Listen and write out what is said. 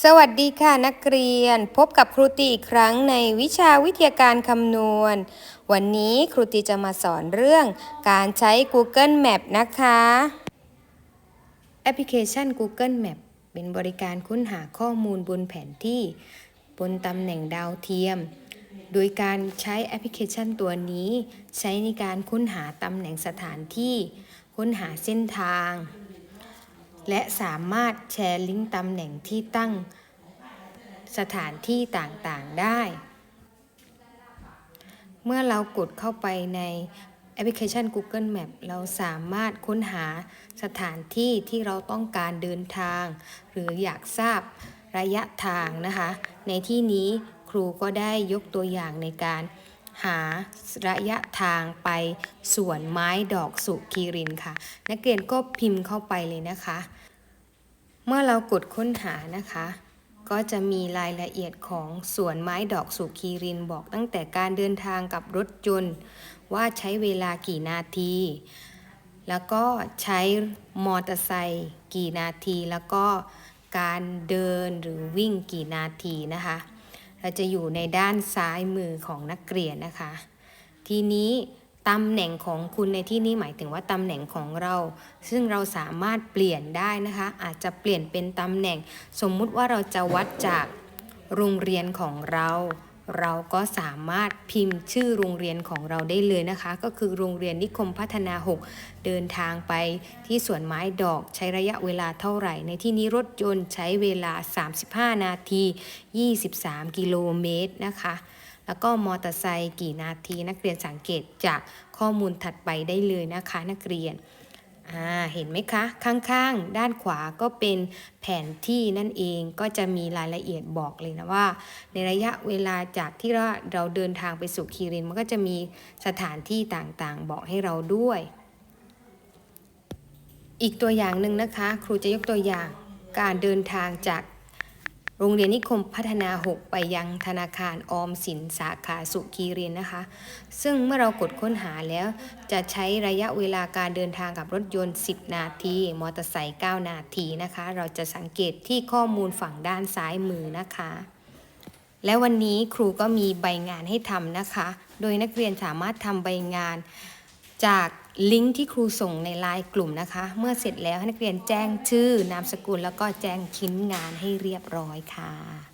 สวัสดีค่ะนักเรียนพบกับครูตีอีกครั้งในวิชาวิทยาการคำนวณ วันนี้ครูตีจะมาสอนเรื่องการใช้ Google Map นะคะ แอปพลิเคชัน Google Map เป็นบริการค้นหาข้อมูลบนแผนที่ บนตำแหน่งดาวเทียม โดยการใช้แอปพลิเคชันตัวนี้ ใช้ในการค้นหาตำแหน่งสถานที่ ค้นหาเส้นทาง และสามารถแชร์ลิงก์ตำแหน่งที่ตั้งสถานที่ต่างๆได้ เมื่อเรากดเข้าไปในแอปพลิเคชัน Google Map เราสามารถค้นหาสถานที่ที่เราต้องการเดินทาง หรืออยากทราบระยะทางนะคะ ในที่นี้ครูก็ได้ยกตัวอย่างในการ หาระยะทางไปสวนไม้ดอกสุกีรินค่ะ นักเรียนก็พิมพ์เข้าไปเลยนะคะ เมื่อเรากดค้นหานะคะ ก็จะมีรายละเอียดของสวนไม้ดอกสุกีรินบอกตั้งแต่การเดินทางกับรถยนต์ ว่าใช้เวลากี่นาที แล้วก็ใช้มอเตอร์ไซค์กี่นาที แล้วก็การเดินหรือวิ่งกี่นาทีนะคะ เราจะอยู่ในด้านซ้ายมือของนักเรียนนะคะ ทีนี้ตำแหน่งของคุณในที่นี้หมายถึงว่าตำแหน่งของเรา ซึ่งเราสามารถเปลี่ยนได้นะคะ อาจจะเปลี่ยนเป็นตำแหน่ง สมมุติว่าเราจะวัดจากโรงเรียนของเรา เราก็สามารถพิมพ์ชื่อโรงเรียนของเราได้เลยนะคะ ก็คือโรงเรียนนิคมพัฒนา 6 เดินทางไปที่สวนไม้ดอกใช้ระยะเวลาเท่าไหร่ ในที่นี้รถยนต์ใช้เวลา 35 นาที 23 กิโลเมตรนะคะ แล้วก็มอเตอร์ไซค์กี่นาที นักเรียนสังเกตจากข้อมูลถัดไปได้เลยนะคะ นักเรียน อ่าเห็นไหมคะ ข้างๆ ด้านขวาก็เป็นแผนที่นั่นเองก็จะมีรายละเอียดบอกเลยนะว่า ในระยะเวลาจากที่เราเราเดินทางไปสู่คีรินมันก็จะมีสถานที่ต่างๆ บอกให้เราด้วย อีกตัวอย่างหนึ่งนะคะ ครูจะยกตัวอย่างการเดินทางจาก โรงเรียนนิคมพัฒนา 6 ไปยังธนาคารออมสินสาขาสุขีเรินนะคะ ซึ่งเมื่อเรากดค้นหาแล้วจะใช้ระยะเวลาการเดินทางกับรถยนต์ 10 นาที มอเตอร์ไซค์9นาทีนะคะ เราจะสังเกตที่ข้อมูลฝั่งด้านซ้ายมือนะคะ และวันนี้ครูก็มีใบงานให้ทำนะคะ โดยนักเรียนสามารถทำใบงานจาก ลิงก์ที่ครูส่งในไลน์กลุ่มนะคะ เมื่อเสร็จแล้วให้นักเรียนแจ้งชื่อนามสกุล แล้วก็แจ้งชิ้นงานให้เรียบร้อยค่ะ